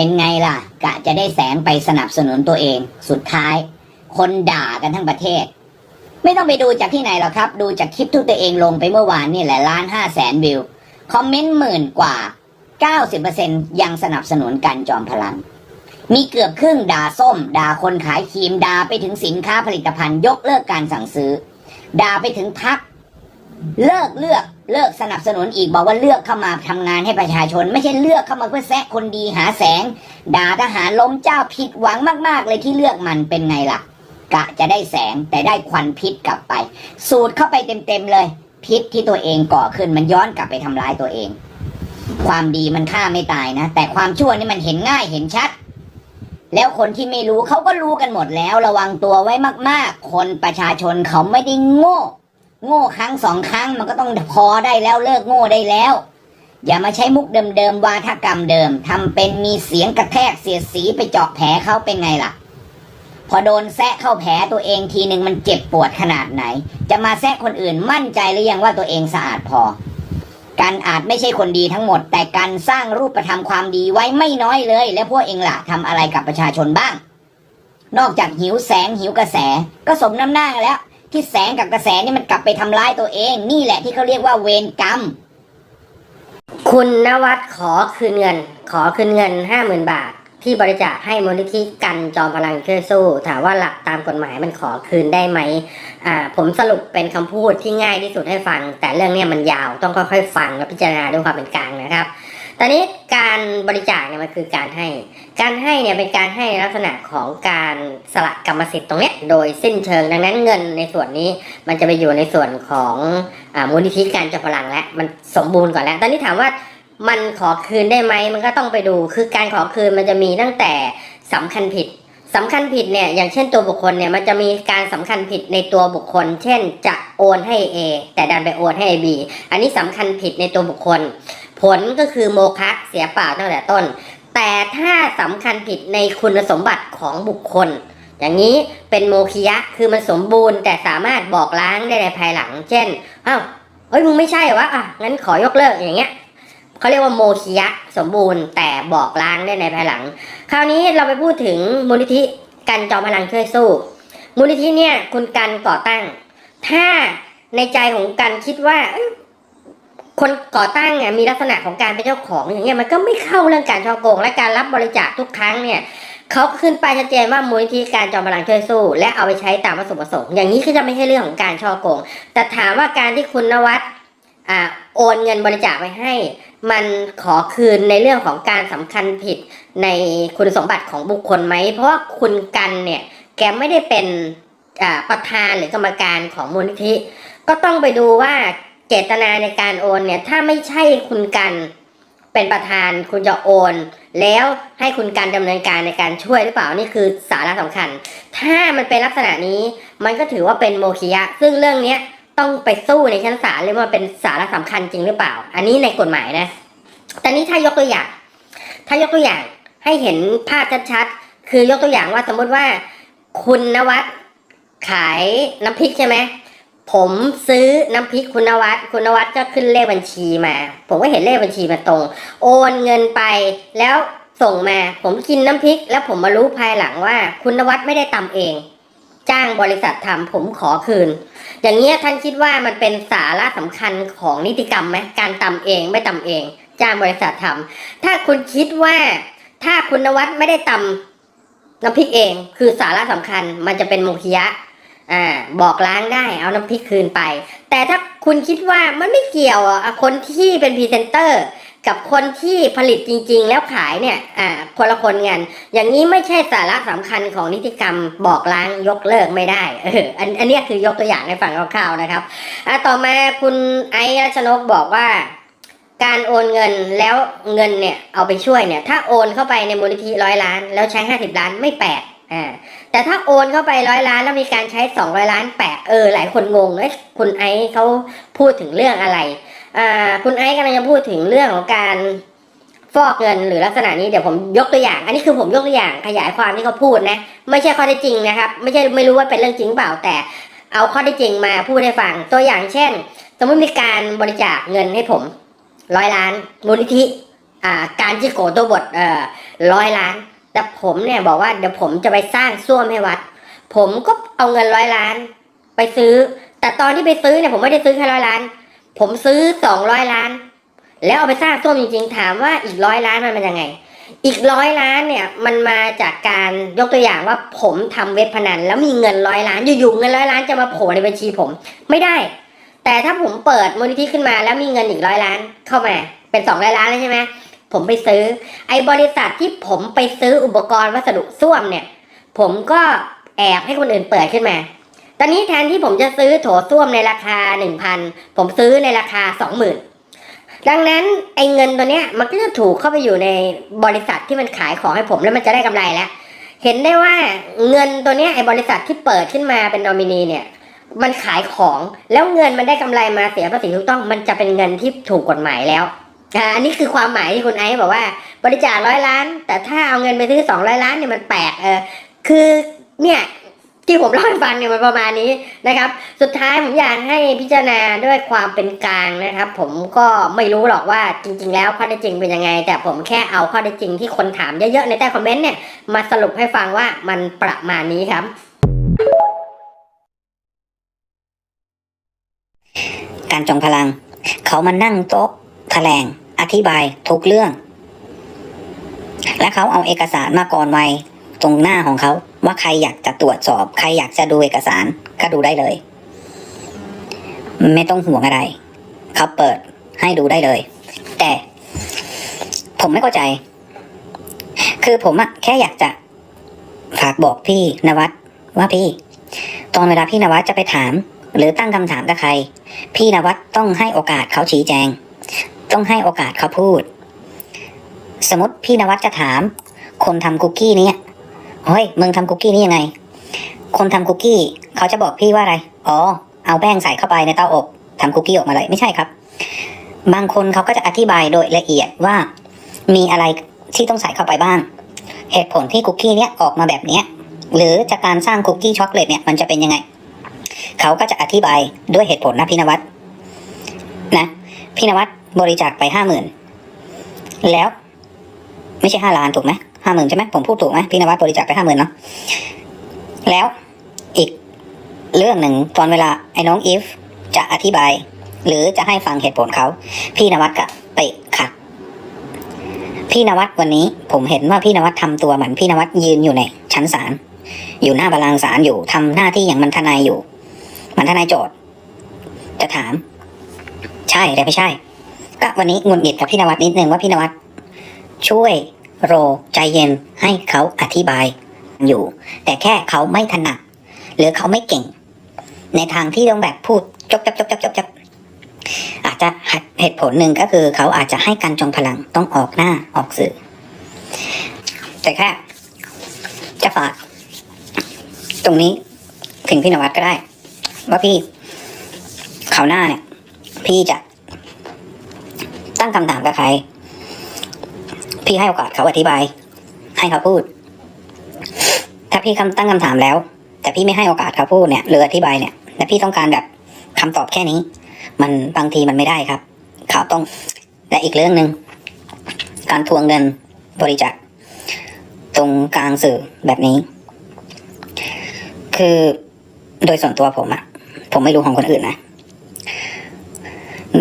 เป็นไงล่ะ กะจะได้แสงไปสนับสนุนตัวเอง สุดท้าย คนด่ากันทั้งประเทศ ไม่ต้องไปดูจากที่ไหนหรอกครับ ดูจากคลิปที่ตัวเองลงไปเมื่อวานนี่แหละล้านห้าแสนวิว คอมเมนต์หมื่นกว่า 90%ยังสนับสนุนการจอมพลัง มีเกือบครึ่งด่าส้ม ด่าคนขายครีมด่าไปถึงสินค้าผลิตภัณฑ์ยกเลิกการสั่งซื้อ ด่าไปถึงพัก เลิกเลือก เลิกสนับสนุนอีกบอกว่าเลือกเข้ามาทำงานให้ประชาชน ไม่ใช่เลือกเข้ามาเพื่อแซะคนดีหาแสง ด่าทหารล้มเจ้าผิดหวังมากๆ เลยที่เลือกมันเป็นไงล่ะ กะจะได้แสงแต่ได้ควันพิษกลับไป สูดเข้าไปเต็มๆเลย พิษที่ตัวเองก่อขึ้นมันย้อนกลับไปทำร้ายตัวเอง ความดีมันฆ่าไม่ตายนะ แต่ความชั่วนี่มันเห็นง่ายเห็นชัด แล้วคนที่ไม่รู้เขาก็รู้กันหมดแล้ว ระวังตัวไว้มาก ๆ คนประชาชนเขาไม่ได้โง่ โง่ครั้งสองครั้งมันก็ต้องพอได้แล้วเลิกโง่ได้แล้ว อย่ามาใช้มุกเดิมๆวาทกรรมเดิมทำเป็นมีเสียงกระแทกเสียดสีไปเจาะแผลเขาเป็นไงล่ะ พอโดนแซะเข้าแผลตัวเองทีหนึ่งมันเจ็บปวดขนาดไหน จะมาแซะคนอื่นมั่นใจหรือยังว่าตัวเองสะอาดพอการอาจไม่ใช่คนดีทั้งหมด แต่การสร้างรูปธรรมความดีไว้ไม่น้อยเลย และพวกเองล่ะทำอะไรกับประชาชนบ้าง นอกจากหิวแสงหิวกระแส ก็สมน้ำหน้าแล้ว ที่แสงกับกระแสนี่มันกลับไปทำร้ายตัวเอง นี่แหละที่เขาเรียกว่าเวรกรรม คุณนวัดขอคืนเงิน ขอคืนเงินห้าหมื่นบาท ที่บริจาคให้มูลนิธิกันจอมพลังช่วยสู้ ถามว่าหลักตามกฎหมายมันขอคืนได้ไหมอ่าผมสรุปเป็นคำพูดที่ง่ายที่สุดให้ฟัง แต่เรื่องเนี้ยมันยาวต้องค่อยๆฟังและพิจารณาด้วยความเป็นกลางนะครับ ตอนนี้การบริจาคเนี่ยมันคือการให้ การให้เนี่ยเป็นการให้ในลักษณะของการสละกรรมสิทธิ์ตรงเนี้ยโดยสิ้นเชิงดังนั้นเงินในส่วนนี้มันจะไปอยู่ในส่วนของอมูลนิธิการจอมพลังแล้วมันสมบูรณ์ก่อนแล้ว ตอนนี้ถามว่ามันขอคืนได้ไหมมันก็ต้องไปดูคือการขอคืนมันจะมีตั้งแต่สำคัญผิดสำคัญผิดเนี่ยอย่างเช่นตัวบุคคลเนี่ยมันจะมีการสำคัญผิดในตัวบุคคล เช่นจะโอนให้ A แต่ดันไปโอนให้ B อันนี้สำคัญผิดในตัวบุคคล ผลก็คือโมฆะเสียเปล่าตั้งแต่ต้น แต่ถ้าสำคัญผิดในคุณสมบัติของบุคคล อย่างนี้เป็นโมคิยะคือมันสมบูรณ์แต่สามารถบอกล้างได้ในภายหลัง เช่นอ้าวเอ้ยมึงไม่ใช่เหรอวะอะงั้นขอยกเลิกอย่างเงี้ยเขาเรียกว่าโมคิยะสมบูรณ์แต่บอกล้างได้ในภายหลัง คราวนี้เราไปพูดถึงมูลนิธิกันจอมพลังช่วยสู้มูลนิธิเนี่ยคุณกันก่อตั้ง ถ้าในใจของกันคิดว่า คนก่อตั้งเนี่ยมีลักษณะของการเป็นเจ้าของอย่างเงี้ยมันก็ไม่เข้าเรื่องการช่อโกงและการรับบริจาคทุกครั้งเนี่ยเขาขึ้นไปชัดเจนว่ามูลนิธิการจอมพลังช่วยสู้ และเอาไปใช้ตามวัตถุประสงค์ อย่างนี้ก็จะไม่ใช่เรื่องของการช่อโกง แต่ถามว่าการที่คุณนวัดอ่าโอนเงินบริจาคไปให้ มันขอคืนในเรื่องของการสำคัญผิดในคุณสมบัติของบุคคลไหม เพราะว่าคุณกันเนี่ยแกไม่ได้เป็นประธานหรือกรรมการของมูลนิธิ ก็ต้องไปดูว่า เจตนาในการโอนเนี่ยถ้าไม่ใช่คุณกันเป็นประธานคุณจะโอน แล้วให้คุณการดำเนินการในการช่วยหรือเปล่านี่คือสาระสำคัญ ถ้ามันเป็นลักษณะนี้มันก็ถือว่าเป็นโมคิยะ ซึ่งเรื่องเนี้ยต้องไปสู้ในชั้นศาลเลยว่าเป็นสาระสำคัญจริงหรือเปล่า อันนี้ในกฎหมายนะ แต่นี้ถ้ายกตัวอย่าง ถ้ายกตัวอย่างให้เห็นภาพชัดๆคือยกตัวอย่างว่าสมมติว่า คุณนวัดขายน้ำพริกใช่ไหม ผมซื้อน้ำพริกคุณวัดคุณวัดก็ขึ้นเลขบัญชีมา ผมก็เห็นเลขบัญชีมาตรง โอนเงินไปแล้วส่งมา ผมกินน้ำพริก แล้วผมมารู้ภายหลังว่า คุณวัดไม่ได้ตำเอง จ้างบริษัททำผมขอคืน อย่างเงี้ยท่านคิดว่ามันเป็นสาระสำคัญของนิติกรรมไหมการตำเองไม่ตำเอง จ้างบริษัททำถ้าคุณคิดว่า ถ้าคุณวัดไม่ได้ตำน้ำพริกเอง คือสาระสำคัญมันจะเป็นโมคิยะ อ่าบอกล้างได้เอาน้ำพริกคืนไป แต่ถ้าคุณคิดว่ามันไม่เกี่ยวอะคนที่เป็นพรีเซนเตอร์กับคนที่ผลิตจริงๆ แล้วขายเนี่ย อ่า คนละคนกัน อย่างนี้ไม่ใช่สาระสำคัญของนิติกรรมบอกล้างยกเลิกไม่ได้ เออ อัน อันนี้คือยกตัวอย่างในฝั่งคร่าวๆนะครับ อ่า ต่อมาคุณไอซ์รัชนกบอกว่า การโอนเงินแล้วเงินเนี่ยเอาไปช่วยเนี่ย ถ้าโอนเข้าไปในมูลนิธิร้อยล้าน แล้วใช้ห้าสิบล้านไม่แปลก อ่าแต่ถ้าโอนเข้าไปร้อยล้านแล้วมีการใช้สองร้อยล้านแปลกเออหลายคนงงเอ้ยคุณไอซ์เขาพูดถึงเรื่องอะไรอ่าคุณไอซ์กำลังจะพูดถึงเรื่องของการฟอกเงินหรือลักษณะนี้เดี๋ยวผมยกตัวอย่าง อันนี้คือผมยกตัวอย่างขยายความที่เขาพูดนะ ไม่ใช่ข้อเท็จจริงนะครับ ไม่ใช่ไม่รู้ว่าเป็นเรื่องจริงเปล่าแต่ เอาข้อเท็จจริงมาพูดให้ฟังตัวอย่างเช่น สมมติมีการบริจาคเงินให้ผมร้อยล้านมูลนิธิอ่าการจิโกะตัวบทเอ่อร้อยล้าน แต่ผมเนี่ยบอกว่าเดี๋ยวผมจะไปสร้างส้วมให้วัด ผมก็เอาเงินร้อยล้าน ไปซื้อ แต่ตอนที่ไปซื้อเนี่ยผมไม่ได้ซื้อแค่ร้อยล้าน ผมซื้อสองร้อยล้าน แล้วเอาไปสร้างส้วมจริงๆ ถามว่าอีกร้อยล้านมันเป็นยังไง อีกร้อยล้านเนี่ยมันมาจากการยกตัวอย่างว่าผมทำเว็บพนัน แล้วมีเงินร้อยล้านอยู่ๆเงินร้อยล้านจะมาโผล่ในบัญชีผมไม่ได้ แต่ถ้าผมเปิดมูลนิธิขึ้นมาแล้วมีเงินอีกร้อยล้านเข้ามาเป็นสองร้อยล้านแล้วใช่ไหม ผมไปซื้อ ไอ้บริษัทที่ผมไปซื้ออุปกรณ์วัสดุส้วมเนี่ย ผมก็แอบให้คนอื่นเปิดขึ้นมา ตอนนี้แทนที่ผมจะซื้อโถส้วมในราคาหนึ่งพันผมซื้อในราคาสองหมื่นดังนั้นไอ้เงินตัวเนี้ยมันก็จะถูกเข้าไปอยู่ในบริษัทที่มันขายของให้ผมแล้วมันจะได้กำไรแล้ว เห็นได้ว่าเงินตัวเนี้ยไอ้บริษัทที่เปิดขึ้นมาเป็นนอมินีเนี่ยมันขายของแล้วเงินมันได้กำไรมาเสียภาษีถูกต้อง มันจะเป็นเงินที่ถูกกฎหมายแล้ว อ่าอันนี้คือความหมายที่คุณไอซ์บอกว่า บริจาคร้อยล้าน แต่ถ้าเอาเงินไปซื้อสองร้อยล้านเนี่ยมันแปลกเออคือเนี่ยที่ผมเล่าให้ฟังเนี่ยมันประมาณนี้นะครับ สุดท้ายผมอยากให้พิจารณาด้วยความเป็นกลางนะครับ ผมก็ไม่รู้หรอกว่าจริง ๆ แล้วข้อเท็จจริงเป็นยังไง แต่ผมแค่เอาข้อเท็จจริงที่คนถามเยอะๆในใต้คอมเมนต์เนี่ยมาสรุปให้ฟังว่ามันประมาณนี้ครับ การจงพลัง เขามานั่งโต๊ะ แถลง อธิบายทุกเรื่อง และเขาเอาเอกสารมาก่อนไว้ตรงหน้าของเขาว่าใครอยากจะตรวจสอบ ใครอยากจะดูเอกสารก็ดูได้เลย ไม่ต้องห่วงอะไร เขาเปิดให้ดูได้เลย แต่ ผมไม่เข้าใจ คือผมอะแค่อยากจะ ฝากบอกพี่นวัดว่าพี่ ตอนเวลาพี่นวัดจะไปถาม หรือตั้งคำถามกับใคร พี่นวัดต้องให้โอกาสเขาชี้แจง ต้องให้โอกาสเขาพูด สมมติพี่นวัดจะถาม คนทำคุกกี้นี้เฮ้ยมึงทำคุกกี้นี้ยังไง คนทำคุกกี้เขาจะบอกพี่ว่าอะไร อ๋อ เอาแป้งใส่เข้าไปในเตาอบทำคุกกี้ออกมาเลยไม่ใช่ครับ บางคนเขาก็จะอธิบายโดยละเอียดว่า มีอะไรที่ต้องใส่เข้าไปบ้าง เหตุผลที่คุกกี้เนี้ยออกมาแบบเนี้ยหรือจากการสร้างคุกกี้ช็อกโกแลตเนี่ยมันจะเป็นยังไง เขาก็จะอธิบายด้วยเหตุผลนะพี่นวัดนะพี่นวัด บริจาคไปห้าหมื่นแล้ว ไม่ใช่ห้าล้านถูกไหมห้าหมื่นใช่ไหมผมพูดถูกไหมพี่นวัดบริจาคไปห้าหมื่นเนาะแล้วอีกเรื่องหนึ่งตอนเวลาไอ้น้องอีฟจะอธิบาย หรือจะให้ฟังเหตุผลเขา พี่นวัดก็ไปขัดพี่นวัดวันนี้ผมเห็นว่าพี่นวัดทำตัวเหมือนพี่นวัดยืนอยู่ในชั้นศาลอยู่หน้าบัลลังก์ศาลอยู่ทำหน้าที่อย่างมันทนายอยู่ มันทนายโจทย์จะถาม ใช่หรือไม่ใช่ ก็วันนี้งุดหงิดกับพี่นวัดนิดนึงว่าพี่นวัดช่วยโรใจเย็นให้เขาอธิบายอยู่ แต่แค่เขาไม่ถนัดหรือเขาไม่เก่ง ในทางที่ต้องแบบพูดจบจบจบจบจบจบอาจจะเหตุผลหนึ่งก็คือ เขาอาจจะให้การจงพลังต้องออกหน้าออกสื่อ แต่แค่จะฝากตรงนี้ถึงพี่นวัดก็ได้ ว่าพี่เขาหน้าเนี่ย พี่จะ ตั้งคำถามกับใคร พี่ให้โอกาสเขาอธิบาย ให้เขาพูด ถ้าพี่คำตั้งคำถามแล้ว แต่พี่ไม่ให้โอกาสเขาพูดเนี่ยหรืออธิบายเนี่ยและพี่ต้องการแบบคำตอบแค่นี้ มันบางทีมันไม่ได้ครับ เขาต้องและอีกเรื่องหนึ่งการทวงเงินบริจาคตรงกลางสื่อแบบนี้ คือโดยส่วนตัวผมอะผมไม่รู้ของคนอื่นนะ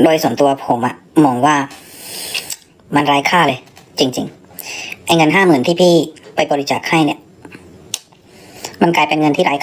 โดยส่วนตัวผมอะ มองว่า มันไร้ค่าเลย จริง ๆ ไอ้เงินห้าหมื่นที่พี่ไปบริจาคให้เนี่ย มันกลายเป็นเงินที่ไร้